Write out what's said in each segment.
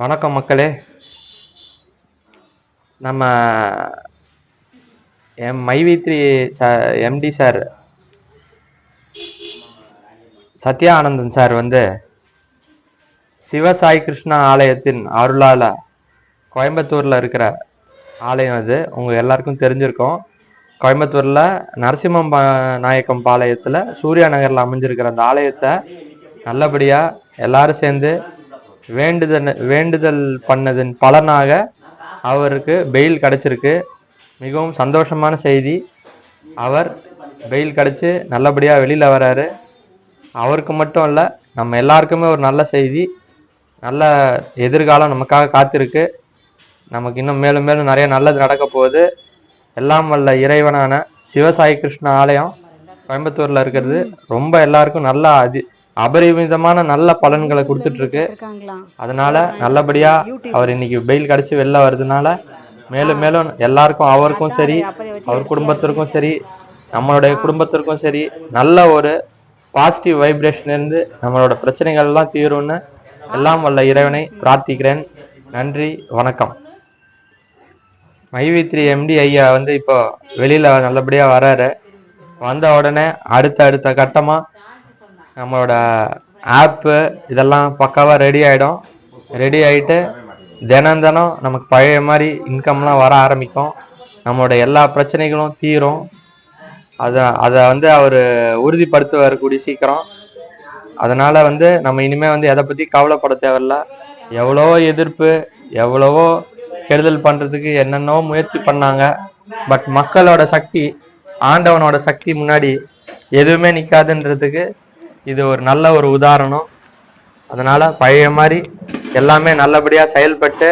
வணக்கம் மக்களே. நம்ம எம் மைவித்ரி ச MD sir Sathya Anandan sir வந்து சிவசாய் கிருஷ்ணா ஆலயத்தின் அருளால் கோயம்புத்தூரில் இருக்கிற ஆலயம் அது. உங்கள் எல்லாருக்கும் தெரிஞ்சிருக்கும். கோயம்புத்தூரில் நரசிம்மம் நாயக்கம் பாளையத்தில் சூர்யா நகரில் அமைஞ்சிருக்கிற அந்த ஆலயத்தை நல்லபடியாக எல்லாரும் சேர்ந்து வேண்டுதல் வேண்டுதல் பண்ணதன் பலனாக அவருக்கு பெயில் கிடைச்சிருக்கு. மிகவும் சந்தோஷமான செய்தி. அவர் பெயில் கிடச்சி நல்லபடியாக வெளியில் வராரு. அவருக்கு மட்டும் இல்லை நம்ம எல்லாருக்குமே ஒரு நல்ல செய்தி. நல்ல எதிர்காலம் நமக்காக காத்திருக்கு. நமக்கு இன்னும் மேலும் மேலும் நிறைய நல்லது நடக்க போகுது. எல்லாம் வல்ல இறைவனான சிவசாயி கிருஷ்ண ஆலயம் கோயம்புத்தூரில் இருக்கிறது. ரொம்ப எல்லாருக்கும் நல்ல அதி அபரிமிதமான நல்ல பலன்களை கொடுத்துட்டு இருக்கு அதனால நல்லபடியா அவர் இன்னைக்கு பெயில் கிடைச்சு வெளில வர்றதுனால மேலும் மேலும் எல்லாருக்கும் அவருக்கும் சரி அவர் குடும்பத்திற்கும் சரி நம்மளுடைய குடும்பத்திற்கும் சரி நல்ல ஒரு பாசிட்டிவ் வைப்ரேஷன் இருந்து நம்மளோட பிரச்சனைகள் எல்லாம் தீரும்னு எல்லாம் வல்ல இறைவனை பிரார்த்திக்கிறேன். நன்றி வணக்கம். மைவித்ரி எம்டி ஐயா வந்து இப்போ வெளியில நல்லபடியா வராரு. வந்த உடனே அடுத்த அடுத்த கட்டமா நம்மளோட ஆப்பு இதெல்லாம் பக்காவாக ரெடி ஆகிடும் ரெடி ஆகிட்டு தினம் தினம் நமக்கு பழைய மாதிரி இன்கம்லாம் வர ஆரம்பிக்கும். நம்மளோட எல்லா பிரச்சனைகளும் தீரும். அதை அதை வந்து அவர் உறுதிப்படுத்துவார் கூடி சீக்கிரம். அதனால் வந்து நம்ம இனிமேல் வந்து எதை பற்றி கவலைப்பட தேவையில்ல. எவ்வளவோ எதிர்ப்பு எவ்வளவோ கெடுதல் பண்ணுறதுக்கு என்னென்னவோ முயற்சி பண்ணாங்க. பட் மக்களோட சக்தி ஆண்டவனோட சக்தி முன்னாடி எதுவுமே நிற்காதுன்றதுக்கு இது ஒரு நல்ல ஒரு உதாரணம். அதனால பழைய மாதிரி எல்லாமே நல்லபடியாக செயல்பட்டு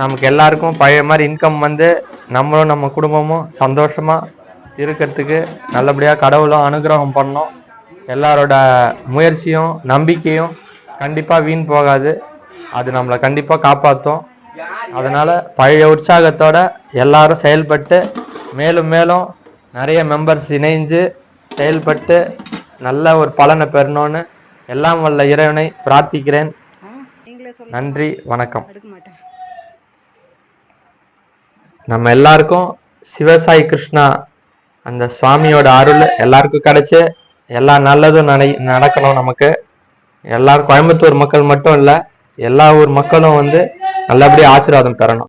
நமக்கு எல்லாருக்கும் பழைய மாதிரி இன்கம் வந்து நம்மளும் நம்ம குடும்பமும் சந்தோஷமாக இருக்கிறதுக்கு நல்லபடியாக கடவுளும் அனுகிரகம் பண்ணோம். எல்லாரோட முயற்சியும் நம்பிக்கையும் கண்டிப்பாக வீண் போகாது. அது நம்மளை கண்டிப்பாக காப்பாற்றும் அதனால் பழைய உற்சாகத்தோட எல்லாரும் செயல்பட்டு மேலும் மேலும் நிறைய மெம்பர்ஸ் இணைஞ்சு செயல்பட்டு நல்ல ஒரு பலனை பெறணும்னு எல்லாம் வல்ல இறைவனை பிரார்த்திக்கிறேன். நன்றி வணக்கம். நம்ம எல்லாருக்கும் சிவசாய் கிருஷ்ணா அந்த சுவாமியோட அருள் எல்லாருக்கும் கிடைச்சு எல்லா நல்லதும் நடை நடக்கணும் நமக்கு. எல்லாரும் கோயம்புத்தூர் மக்கள் மட்டும் இல்ல எல்லா ஊர் மக்களும் வந்து நல்லபடியா ஆசீர்வாதம் பெறணும்.